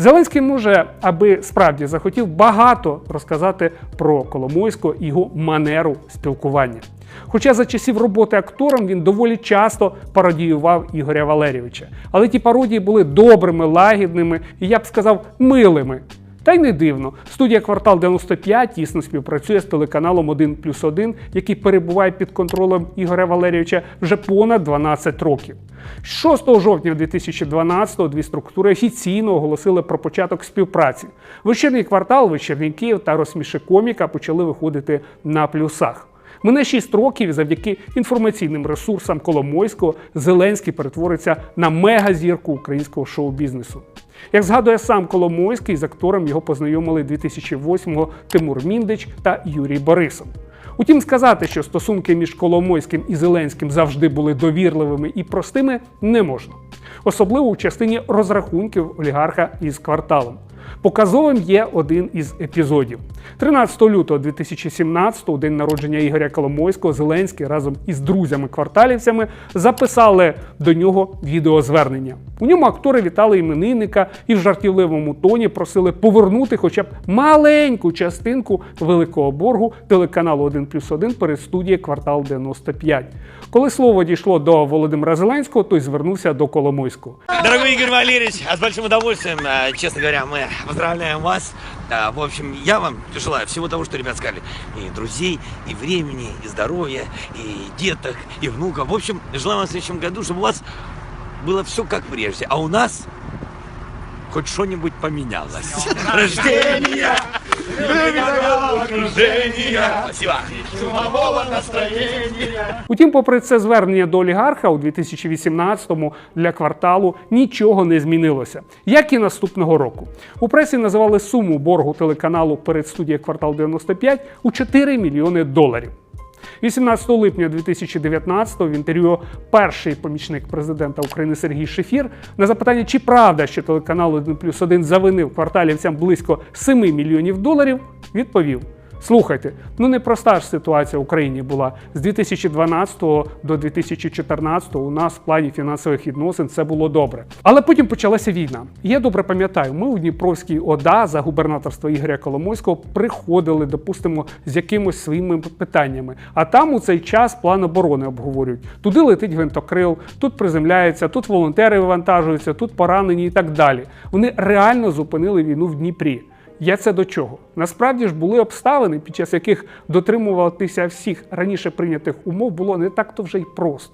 Зеленський може, аби справді захотів багато розказати про Коломойського і його манеру спілкування. Хоча за часів роботи актором він доволі часто пародіював Ігоря Валерійовича. Але ті пародії були добрими, лагідними і я б сказав милими. Та й не дивно. Студія Квартал 95 тісно співпрацює з телеканалом 1 плюс 1, який перебуває під контролем Ігоря Валерійовича вже понад 12 років. 6 жовтня 2012-го дві структури офіційно оголосили про початок співпраці. Вечірній квартал, вечірній Київ та розсміши коміка почали виходити на плюсах. Мине 6 років і завдяки інформаційним ресурсам Коломойського Зеленський перетвориться на мегазірку українського шоу-бізнесу. Як згадує сам Коломойський, з актором його познайомили 2008-го Тимур Міндич та Юрій Борисов. Утім, сказати, що стосунки між Коломойським і Зеленським завжди були довірливими і простими, не можна. Особливо у частині розрахунків олігарха із кварталом. Показовим є один із епізодів. 13 лютого 2017, у день народження Ігоря Коломойського, Зеленський разом із друзями-кварталівцями записали до нього відеозвернення. У ньому актори вітали іменинника і в жартівливому тоні просили повернути хоча б маленьку частинку великого боргу телеканалу 1 плюс 1 перед студією квартал 95. Коли слово дійшло до Володимира Зеленського, той звернувся до Коломойського. Дорогой Игорь Валерьевич, а с большим удовольствием, э, честно говоря, мы поздравляем вас. А, В общем, я вам желаю всего того, что ребят сказали. И друзей, и времени, и здоровья, и деток, и внуков. В общем, желаю вам в следующем году, чтобы у вас было все как прежде, а у нас хоть что-нибудь поменялось. Шумового настроения. Утім, попри це звернення до олігарха у 2018-му для кварталу нічого не змінилося, як і наступного року. У пресі називали суму боргу телеканалу перед студією квартал 95 у 4 мільйони доларів. 18 липня 2019-го в інтерв'ю перший помічник президента України Сергій Шефір на запитання, чи правда, що телеканал 1 плюс 1 завинив кварталівцям близько 7 мільйонів доларів, відповів. Слухайте, ну непроста ж ситуація в Україні була з 2012 до 2014 у нас в плані фінансових відносин це було добре. Але потім почалася війна. Я добре пам'ятаю, ми у Дніпровській ОДА за губернаторства Ігоря Коломойського приходили, допустимо, з якимось своїми питаннями. А там у цей час план оборони обговорюють. Туди летить гвинтокрил, тут приземляється, тут волонтери вивантажуються, тут поранені і так далі. Вони реально зупинили війну в Дніпрі. Я це до чого? Насправді ж були обставини, під час яких дотримуватися всіх раніше прийнятих умов було не так-то вже й просто.